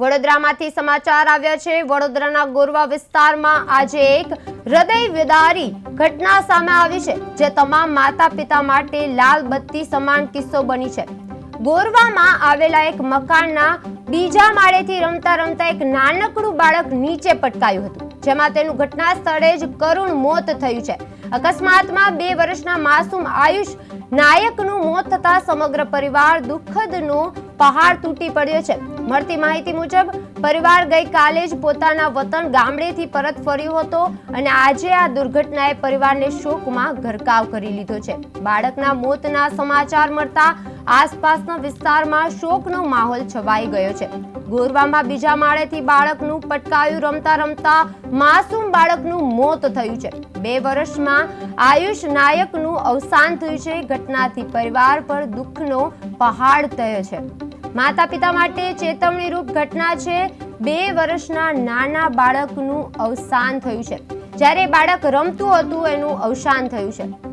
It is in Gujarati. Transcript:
વડોદરામાંથી સમાચાર આવ્યા છે. વડોદરાના ગોરવા વિસ્તારમાં આજે એક હૃદય વિદારી ઘટના સામે આવી છે, જે તમામ માતા પિતા માટે લાલ બત્તી સમાન કિસ્સો બની છે. ગોરવામાં આવેલા એક મકાનના બીજા માળેથી રમતા રમતા એક નાનકડું બાળક નીચે પટકાયું હતું, જેમાં તેનું ઘટના સ્થળે જ કરુણ મોત થયું છે. અકસ્માતમાં બે વર્ષના માસૂમ આયુષ નાયકનું મોત થતા સમગ્ર પરિવાર દુઃખદનો પહાડ તૂટી પડ્યો છે. મળતી માહિતી મુજબ, પરિવાર ગઈકાલે જ પોતાના વતન ગામડેથી પરત ફર્યો હતો અને આજે આ દુર્ઘટનાએ પરિવારને શોકમાં ગરકાવ કરી લીધો છે. બાળકના મોતના સમાચાર મળતા આસપાસના વિસ્તારમાં શોકનો માહોલ છવાઈ ગયો છે. ગોરવામાં બીજા માળેથી બાળકનું પટકાયું રમતા રમતા માસૂમ બાળકનું મોત થયું છે. બે વર્ષમાં આયુષ નાયકનું અવસાન થયું છે. ઘટનાથી પરિવાર પર દુઃખનો પહાડ થયો છે. માતા પિતા માટે ચેતવણી રૂપ ઘટના છે. બે વર્ષના નાના બાળકનું અવસાન થયું છે. જ્યારે બાળક રમતું હતું, એનું અવસાન થયું છે.